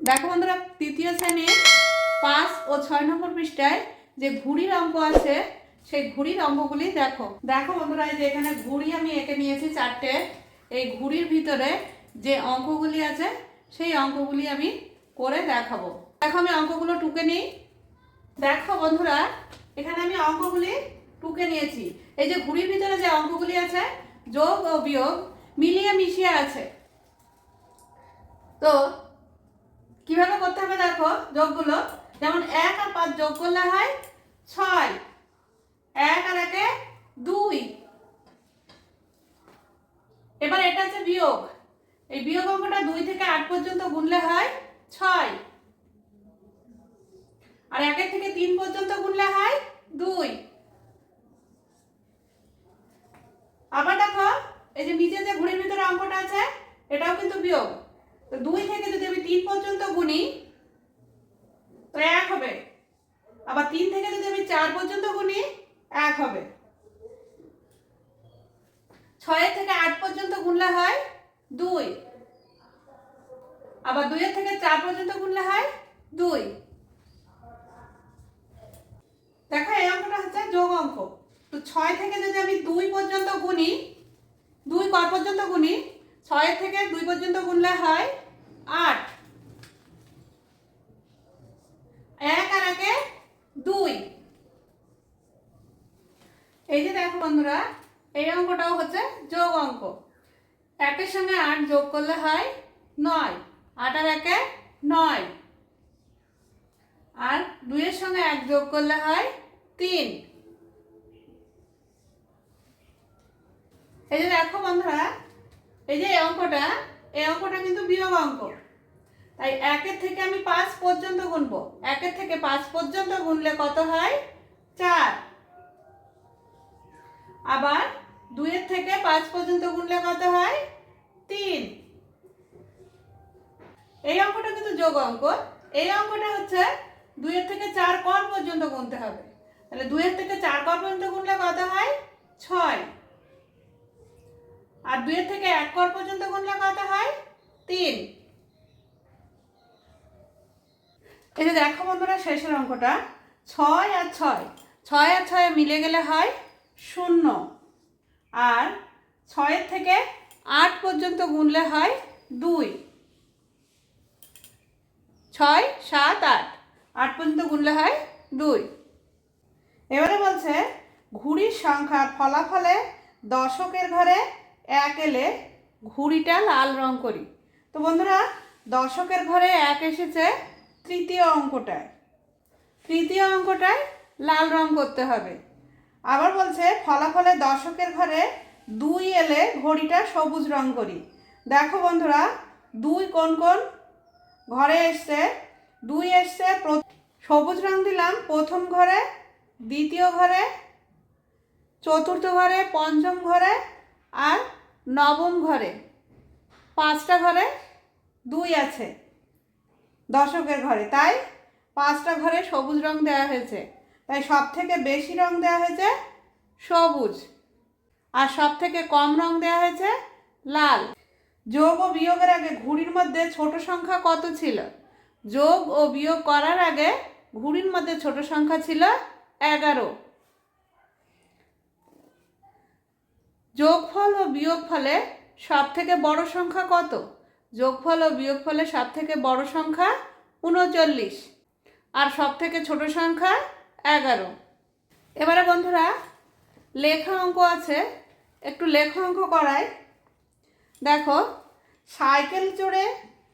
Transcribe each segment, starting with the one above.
দেখো বন্ধুরা, তৃতীয় শ্রেণির পাঁচ ও ছয় নম্বর পৃষ্ঠায় যে ঘুড়ির অঙ্ক আছে, সেই ঘুড়ির অঙ্কগুলি দেখো। দেখো বন্ধুরা যে এখানে ঘুড়ি আমি এঁকে নিয়েছি চারটে। এই ঘুড়ির ভিতরে যে অঙ্কগুলি আছে, সেই অঙ্কগুলি আমি করে দেখাবো। দেখো আমি অঙ্কগুলো টুকে নিই। দেখো বন্ধুরা, এখানে আমি অঙ্কগুলি টুকে নিয়েছি। এই যে ঘুড়ির ভিতরে যে অঙ্কগুলি আছে, যোগ ও বিয়োগ মিলিয়ে মিশিয়ে আছে। তো কীভাবে করতে হবে দেখো যোগগুলো? যেমন এক আর পাঁচ যোগ করলে হয় ছয়। এক আর একে দুই। এবার এটা হচ্ছে বিয়োগ। এই বিয়োগ অঙ্কটা দুই থেকে আট পর্যন্ত গুনলে হয় ছয়। আর একের থেকে তিন পর্যন্ত গুনলে হয় দুই। আবার দেখো, এই যে নিচে যে ঘুড়ির ভিতরে অঙ্কটা আছে, এটাও কিন্তু বিয়োগ। তো দুই থেকে যদি আমি তিন পর্যন্ত গুনি তো এক হবে। আবার তিন থেকে যদি আমি চার পর্যন্ত গুনি, এক হবে। ছয়ের থেকে আট পর্যন্ত গুনলে হয় দুই। আবার দুইয়ের থেকে চার পর্যন্ত গুনলে হয় দুই। দেখো, এই অঙ্কটা হচ্ছে যোগ অঙ্ক। তো ছয় থেকে যদি আমি দুই পর্যন্ত গুনি, দুই কর পর্যন্ত গুনি ছয়ের থেকে দুই পর্যন্ত গুনলে হয় আট। এক আর একে দুই। এই যে দেখো বন্ধুরা, এই অঙ্কটাও হচ্ছে যোগ অঙ্ক। একের সঙ্গে আট যোগ করলে হয় নয়, আট আর একে নয়। আর দুইয়ের সঙ্গে এক যোগ করলে হয় তিন। এই যে দেখো বন্ধুরা এই যে অঙ্কটা, এই অঙ্কটা কিন্তু বিয়োগ অঙ্ক। তাই একের থেকে আমি পাঁচ পর্যন্ত গুনবো। একের থেকে পাঁচ পর্যন্ত গুনলে কত হয়? চার। আবার দুইয়ের থেকে পাঁচ পর্যন্ত গুনলে কত হয়? তিন। এই অঙ্কটা কিন্তু যোগ অঙ্ক। এই অঙ্কটা হচ্ছে দুইয়ের থেকে চার কর পর্যন্ত গুনতে হবে। তাহলে দুইয়ের থেকে চার কর পর্যন্ত গুনলে কত হয়? ছয়। আর দুইয়ের থেকে এক কর পর্যন্ত গুনলে কত হয় তিন। এই যে দেখো বন্ধুরা শেষের অঙ্কটা, ছয় আর ছয়। ছয় আর ছয় মিলে গেলে হয় শূন্য। আর ছয়ের থেকে আট পর্যন্ত গুনলে হয় দুই। ছয়, সাত, আট। আট পর্যন্ত গুনলে হয় দুই। এবারে বলছে, ঘুড়ির সংখ্যা ফলাফলে দশকের ঘরে এক এলে ঘুড়িটা লাল রং করি। তো বন্ধুরা দশকের ঘরে এক এসেছে তৃতীয় অঙ্কটায়। তৃতীয় অঙ্কটায় লাল রং করতে হবে। আবার বলছে, ফলাফলে দশকের ঘরে দুই এলে ঘড়িটা সবুজ রং করি। দেখো বন্ধুরা, দুই কোন কোন? ঘরে এসছে, দুই এসছে সবুজ রং দিলাম প্রথম ঘরে, দ্বিতীয় ঘরে, চতুর্থ ঘরে, পঞ্চম ঘরে আর নবম ঘরে। পাঁচটা ঘরে দুই আছে। দশকের ঘরে। তাই পাঁচটা ঘরে সবুজ রং দেওয়া হয়েছে। তাই সব থেকে বেশি রং দেওয়া হয়েছে সবুজ। আর সব থেকে কম রং দেওয়া হয়েছে লাল। যোগ ও বিয়োগের আগে ঘুড়ির মধ্যে ছোট সংখ্যা কত ছিল? যোগ ও বিয়োগ করার আগে ঘুড়ির মধ্যে ছোট সংখ্যা ছিল এগারো। যোগফল ও বিয়োগফলে সব থেকে বড় সংখ্যা কত? যোগফল ও বিয়োগফলে সব থেকে বড় সংখ্যা উনচল্লিশ আর সব থেকে ছোট সংখ্যা এগারো। এবারে বন্ধুরা, লেখা অঙ্ক আছে। একটু লেখা অঙ্ক করাই। দেখো, সাইকেল চড়ে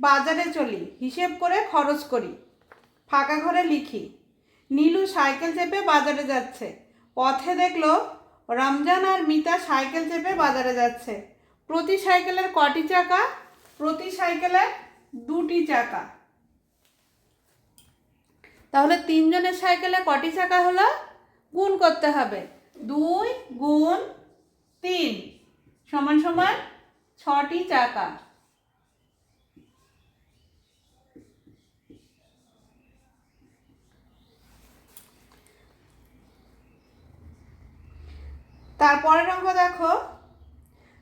বাজারে চলি, হিসেব করে খরচ করি। ফাঁকা ঘরে লিখি, নীলু সাইকেল চেপে বাজারে যাচ্ছে। পথে দেখল রমজান আর মিতা সাইকেল চেপে বাজারে যাচ্ছে। প্রতি সাইকেলের কটি চাকা? প্রতি সাইকেলের দুটি চাকা। তাহলে তিনজনের সাইকেলে কটি চাকা হলো? গুণ করতে হবে। দুই গুণ তিন সমান সমান ছটি চাকা। তারপরের অঙ্ক দেখো।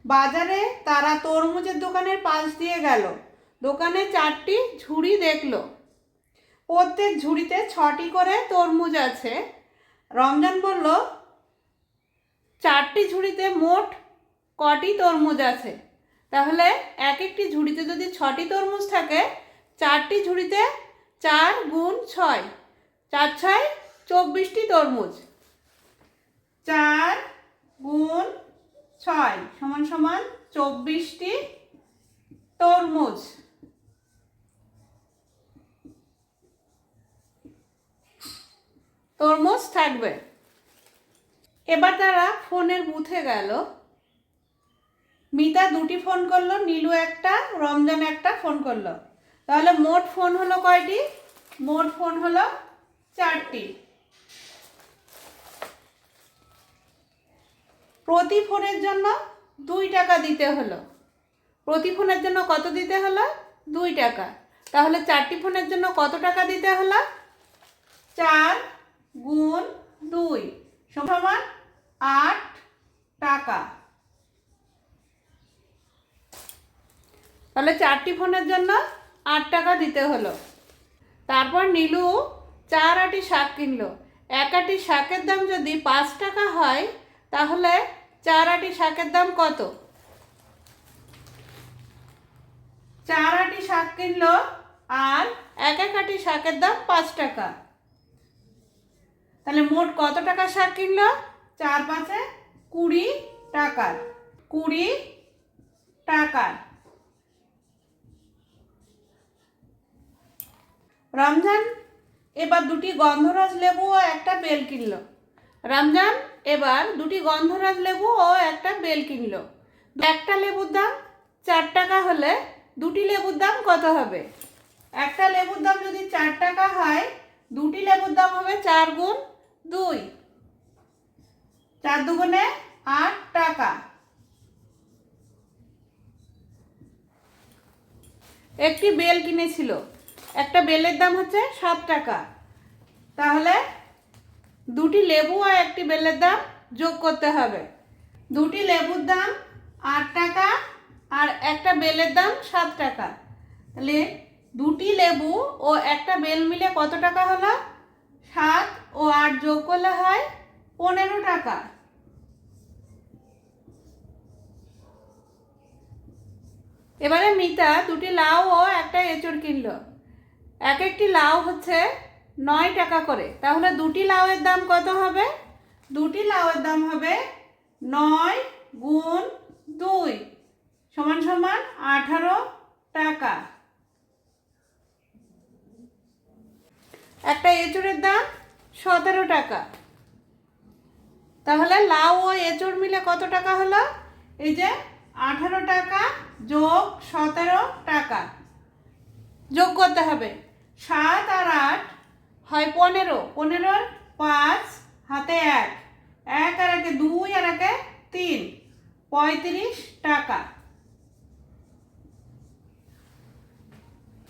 বাজারে তারা তরমুজের দোকানের পাশ দিয়ে গেল। দোকানে চারটি ঝুড়ি দেখল। প্রত্যেক ঝুড়িতে ছটি করে তরমুজ আছে। রমজান বলল, চারটি ঝুড়িতে মোট কটি তরমুজ আছে? তাহলে এক একটি ঝুড়িতে যদি ছটি তরমুজ থাকে, চারটি ঝুড়িতে চার গুণ ছয়, চার ছয় চব্বিশটি তরমুজ। চার গুণ ছয় সমান সমান চব্বিশটি তরমুজ। তরমুজ থাকবে। এবার তারা ফোনের বুথে গেল। মিতা দুটি ফোন করল, নীলু একটা, রমজান একটা ফোন করল। তাহলে মোট ফোন হলো কয়টি? মোট ফোন হলো চারটি। প্রতি ফোনের জন্য দুই টাকা দিতে হলো। প্রতি ফোনের জন্য কত দিতে হলো? দুই টাকা। তাহলে চারটি ফোনের জন্য কত টাকা দিতে হলো? চার গুণ দুই সমান আট টাকা। তাহলে চারটি ফোনের জন্য আট টাকা দিতে হলো। তারপর নীলু চার আটি শাক কিনলো। এক আটি শাকের দাম যদি পাঁচ টাকা হয় তাহলে চার আটি শাকের দাম কত? চার আটি শাক কিনলো আর এক এক আটি শাকের দাম পাঁচ টাকা। তাহলে মোট কত টাকা শাক কিনলো? চার পাঁচে কুড়ি টাকার। কুড়ি টাকার। রমজান, এবার দুটি গন্ধরাজ লেবু ও একটা বেল কিনলো। রমজান এবার দুটি গন্ধরাজ লেবু ও একটা বেল কিনলো। একটা লেবুর দাম চার টাকা হলে দুটি লেবুর দাম কত হবে? একটা লেবুর দাম যদি চার টাকা হয়, দুটি লেবুর দাম হবে চার গুণ দুই। চার দুগুণে আট টাকা। একটি বেল কিনেছিল। একটা বেলের দাম হচ্ছে সাত টাকা। তাহলে দুটি লেবু আর একটি বেলের দাম যোগ করতে হবে। দুটি লেবুর দাম আট টাকা আর একটা বেলের দাম সাত টাকা। তাহলে দুটি লেবু ও একটা বেল মিলে কত টাকা হলো? সাত ও আট যোগ করলে হয় পনেরো টাকা। এবারে মিতা দুটি লাউ ও একটা এঁচড় কিনলো। এক একটি লাউ হচ্ছে নয় টাকা করে। তাহলে দুটি লাউয়ের দাম কত হবে? দুটি লাউয়ের দাম হবে নয় গুণ দুই। সমান সমান আঠারো টাকা। একটা এঁচড়ের দাম সতেরো টাকা। তাহলে লাউ ও এঁচড় মিলে কত টাকা হলো? এই যে আঠারো টাকা যোগ সতেরো টাকা। যোগ করতে হবে। সাত আর আট হয় পনেরো। পনেরোর পাঁচ, হাতে এক। এক আর একে দুই আর একে তিন। পঁয়ত্রিশ টাকা।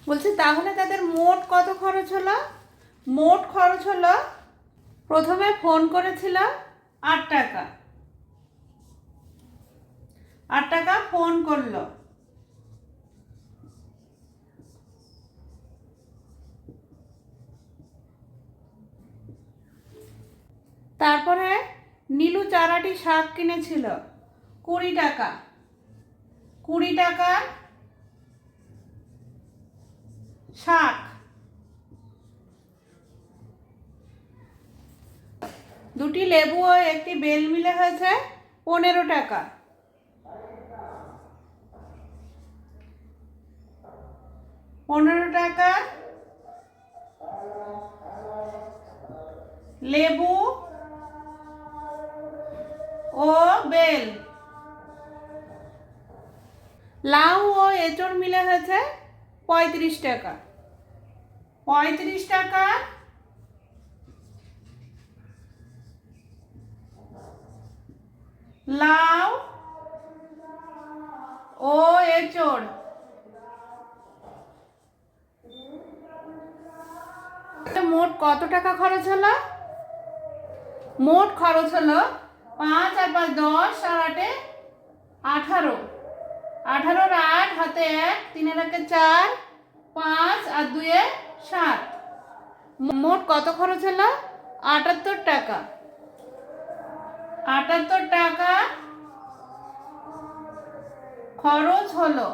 বলছি তাহলে তাদের মোট কত খরচ হলো? মোট খরচ হলো, প্রথমে ফোন করেছিল আট টাকা। আট টাকা ফোন করল তারপরে নীলু চারাটি শাক কিনেছিল? কুড়ি টাকা। কুড়ি টাকার শাক দুটি লেবু ও একটি বেল মিলে হয়েছে পনেরো টাকা। পনেরো টাকা লেবু ও বেল। লাউ ও এঁচড় মিলে হয়েছে পঁয়ত্রিশ টাকা। পঁয়ত্রিশ টাকা। লাউ ও এঁচড়। মোট কত টাকা খরচ হলো? মোট খরচ হলো পাঁচ আর পাঁচ, দশ আর আটে আঠারো। আঠারোর আট, হাতে এক, তিনের একে চার, পাঁচ আর দুয়ে সাত। মোট কত খরচ হলো? আটাত্তর টাকা। আটাত্তর টাকা খরচ হলো